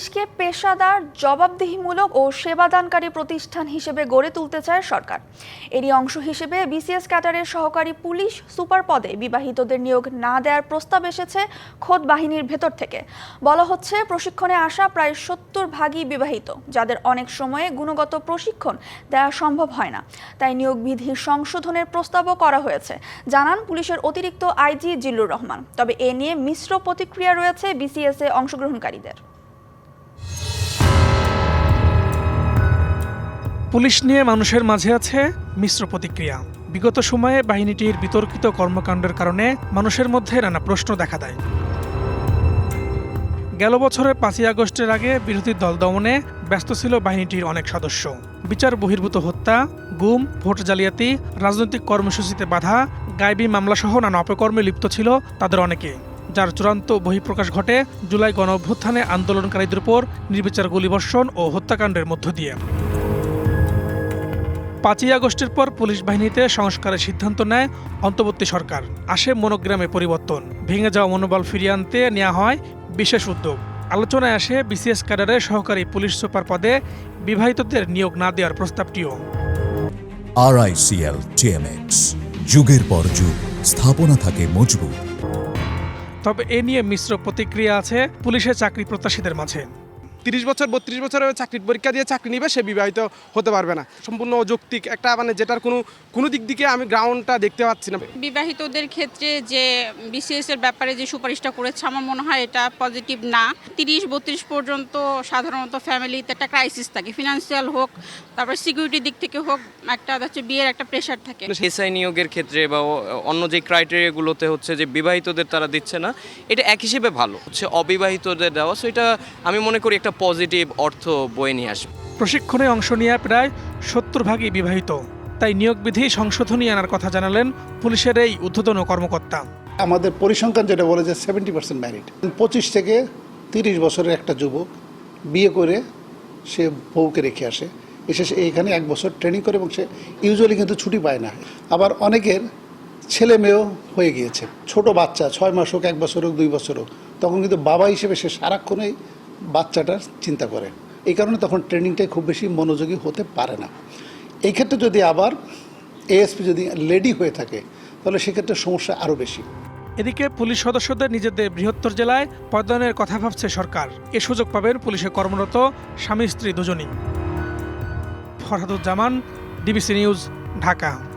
পুলিশকে পেশাদার, জবাবদিহিমূলক ও সেবাদানকারী প্রতিষ্ঠান হিসেবে গড়ে তুলতে চায় সরকার। এরই অংশ হিসেবে বিসিএস ক্যাটারের সহকারী পুলিশ সুপার পদে বিবাহিতদের নিয়োগ না দেওয়ার প্রস্তাব এসেছে খোদ বাহিনীর ভেতর থেকে। বলা হচ্ছে, প্রশিক্ষণে আসা প্রায় সত্তর ভাগই বিবাহিত, যাদের অনেক সময়ে গুণগত প্রশিক্ষণ দেওয়া সম্ভব হয় না। তাই নিয়োগ বিধি সংশোধনের প্রস্তাবও করা হয়েছে। জানান পুলিশের অতিরিক্ত আইজি জিল্লুর রহমান। তবে এ নিয়ে মিশ্র প্রতিক্রিয়া রয়েছে বিসিএস এ অংশগ্রহণকারীদের। পুলিশ নিয়ে মানুষের মাঝে আছে মিশ্র প্রতিক্রিয়া। বিগত সময়ে বাহিনীটির বিতর্কিত কর্মকাণ্ডের কারণে মানুষের মধ্যে নানা প্রশ্ন দেখা দেয়। গেল বছরের পাঁচই আগস্টের আগে বিরোধী দল দমনে ব্যস্ত ছিল বাহিনীটির অনেক সদস্য। বিচার বহির্ভূত হত্যা, গুম, ভোট জালিয়াতি, রাজনৈতিক কর্মসূচিতে বাধা গায়েবী মামলাসহ নানা অপকর্মে লিপ্ত ছিল তাদের অনেকে। যার চূড়ান্ত বহিঃপ্রকাশ ঘটে জুলাই গণ অভ্যুত্থানে আন্দোলনকারীদের উপর নির্বিচার গুলিবর্ষণ ও হত্যাকাণ্ডের মধ্য দিয়ে। পাঁচই আগস্টের পর পুলিশ বাহিনীতে সংস্কারের সিদ্ধান্ত নেয় অন্তর্বর্তী সরকার। আসে মনোগ্রামে পরিবর্তন। ভেঙে যাওয়া মনোবল ফিরিয়ে আনতে নেওয়া হয় বিশেষ উদ্যোগ। আলোচনায় আসে বিসিএস ক্যাডারে সহকারী পুলিশ সুপার পদে বিবাহিতদের নিয়োগ না দেওয়ার প্রস্তাবটিও। আরআইসিএল টিএমএক্স যুগের পর যুগ স্থাপনা থাকে মজবুত। তবে এ নিয়ে মিশ্র প্রতিক্রিয়া আছে পুলিশের চাকরি প্রত্যাশীদের মাঝে। তিরিশ বছর বত্রিশ বছরের চাকরির পরীক্ষা দিয়ে চাকরি নিবে সে বিবাহিত হতে পারবে না। সম্পূর্ণ অযৌক্তিক একটা মানে যেটার কোনো কোনো দিক দিকে আমি গ্রাউন্ডটা দেখতে পাচ্ছি না। বিবাহিতদের ক্ষেত্রে যে বিসিএস এর ব্যাপারে যে সুপারিশটা করেছে আমার মনে হয় এটা পজিটিভ না। তিরিশ বত্রিশ পর্যন্ত সাধারণত ফ্যামিলিতে একটা ক্রাইসিস থাকে। ফিনান্সিয়াল হোক তারপর সিকিউরিটির দিক থেকে হোক একটা হচ্ছে বিয়ের একটা প্রেশার থাকে। এসআই নিয়োগের ক্ষেত্রে বা অন্য যে ক্রাইটেরিয়াগুলোতে হচ্ছে যে বিবাহিতদের তারা দিচ্ছে না এটা এক হিসেবে ভালো। হচ্ছে অবিবাহিতদের দেওয়া সো এটা আমি মনে করি একটা পজিটিভ অর্থ বয়ে নিয়ে আসবে। প্রশিক্ষণে অংশ নিয়ে প্রায় সত্তর ভাগই বিবাহিত। তাই নিয়োগ বিধি সংশোধনী আনার কথা জানালেন পুলিশের এই ঊর্ধ্বতন কর্মকর্তা। আমাদের পরিসংখ্যান যেটা বলে যে সেভেন্টি পার্সেন্ট ম্যারিড পঁচিশ থেকে তিরিশ বছরের একটা যুবক বিয়ে করে সে বউকে রেখে আসে। এসে সে এইখানে এক বছর ট্রেনিং করে এবং সে ইউজুয়ালি কিন্তু ছুটি পায় না। আবার অনেকের ছেলে মেয়েও হয়ে গিয়েছে। ছোট বাচ্চা ছয় মাস হোক এক বছর হোক দুই বছর হোক। তখন কিন্তু বাবা হিসেবে সে সারাক্ষণই বাচ্চাটার চিন্তা করে। এই কারণে তখন ট্রেনিংটাই খুব বেশি মনোযোগী হতে পারে না। এই ক্ষেত্রে যদি আবার এএসপি যদি লেডি হয়ে থাকে, তাহলে সেক্ষেত্রে সমস্যা আরও বেশি। এদিকে পুলিশ সদস্যদের নিজেদের বৃহত্তর জেলায় পদায়নের কথা ভাবছে সরকার। এ সুযোগ পাবেন পুলিশে কর্মরত স্বামী স্ত্রী দুজনই। Farhaduzzaman DBC news Dhaka.